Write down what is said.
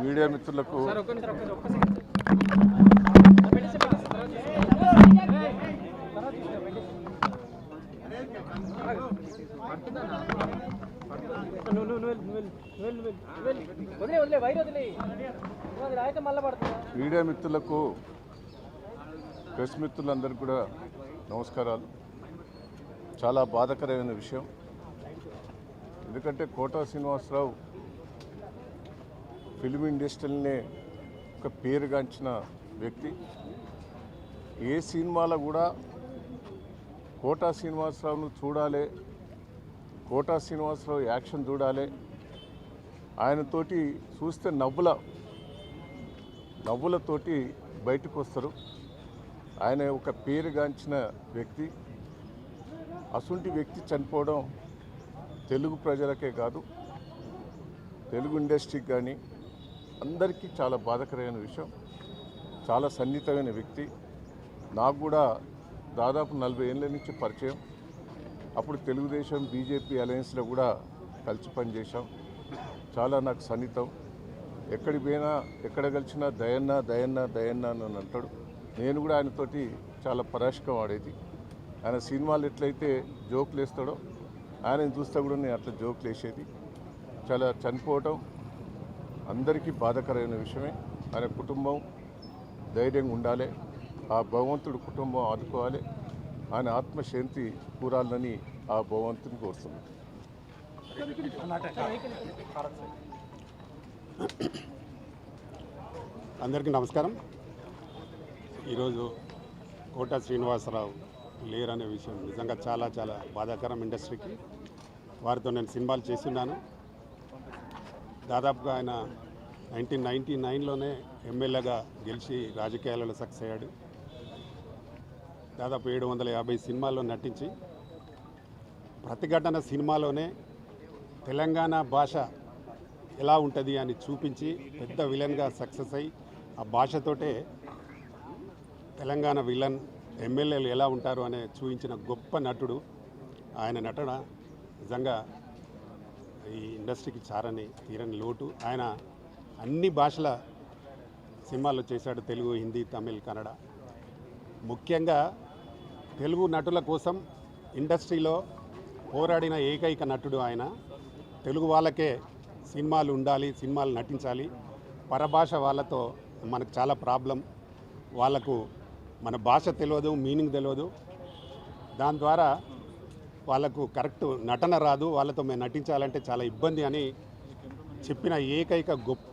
Media మిత్రులకు media మిత్రులకు press మిత్రులందరికీ కూడా నమస్కారాలు. చాలా బాధకరమైన విషయం. ఎందుకంటే కోటా శ్రీనివాసరావు ఫిలిం ఇండస్ట్రీనే ఒక పేరుగాంచిన వ్యక్తి. ఏ సినిమాలో కూడా కోటా శ్రీనివాసరావును చూడాలి కోటా శ్రీనివాసరావు యాక్షన్ చూడాలి ఆయనతోటి చూస్తే నవ్వుల నవ్వులతోటి బయటకు వస్తారు. ఆయన ఒక పేరుగాంచిన వ్యక్తి. అసుంటి వ్యక్తి చనిపోవడం తెలుగు ప్రజలకే కాదు. తెలుగు ఇండస్ట్రీకి కానీ అందరికీ చాలా బాధకరమైన విషయం. చాలా సన్నిహితమైన వ్యక్తి. నాకు కూడా దాదాపు నలభై ఏళ్ళ నుంచి పరిచయం. అప్పుడు తెలుగుదేశం బీజేపీ అలయన్స్లో కూడా కలిసి పనిచేశాం. చాలా నాకు సన్నిహితం. ఎక్కడికి పోయినా ఎక్కడ కలిసినా దయన్న దయన్న దయన్న అని అంటాడు. నేను కూడా ఆయనతోటి చాలా పరాశకం ఆడేది. ఆయన సినిమాలు ఎట్లయితే జోకులు వేస్తాడో ఆయన చూస్తే కూడా నేను అట్లా జోకులు వేసేది చాలా చనిపోవటం అందరికీ బాధకరమైన విషయమే. ఆయన కుటుంబం ధైర్యంగా ఉండాలి. ఆ భగవంతుడు కుటుంబం ఆదుకోవాలి. ఆయన ఆత్మశాంతి కూరాలని ఆ భగవంతుని కోరుతున్నాను. అందరికీ నమస్కారం. ఈరోజు కోట శ్రీనివాసరావు లేరనే విషయం నిజంగా చాలా చాలా బాధాకరం ఇండస్ట్రీకి. వారితో నేను సినిమాలు చేస్తున్నాను. దాదాపుగా ఆయన నైన్టీన్ నైంటీ నైన్లోనే ఎమ్మెల్యేగా గెలిచి రాజకీయాలలో సక్సెస్ అయ్యాడు. దాదాపు ఏడు వందల యాభై సినిమాల్లో నటించి ప్రతిఘటన సినిమాలోనే తెలంగాణ భాష ఎలా ఉంటుంది అని చూపించి పెద్ద విలన్గా సక్సెస్ అయ్యి ఆ భాషతోటే తెలంగాణ విలన్ ఎమ్మెల్యేలు ఎలా ఉంటారు అనే చూపించిన గొప్ప నటుడు. ఆయన నటన నిజంగా ఈ ఇండస్ట్రీకి చారని తీరని లోటు. ఆయన అన్ని భాషల సినిమాల్లో చేశాడు తెలుగు హిందీ తమిళ్ కన్నడ. ముఖ్యంగా తెలుగు నటుల కోసం ఇండస్ట్రీలో పోరాడిన ఏకైక నటుడు ఆయన. తెలుగు వాళ్ళకే సినిమాలు ఉండాలి సినిమాలు నటించాలి. పరభాష వాళ్ళతో మనకు చాలా ప్రాబ్లం. వాళ్ళకు మన భాష తెలియదు మీనింగ్ తెలియదు దాని ద్వారా వాళ్ళకు కరెక్ట్ నటన రాదు వాళ్ళతో మేము నటించాలంటే చాలా ఇబ్బంది అని చెప్పిన ఏకైక గొప్ప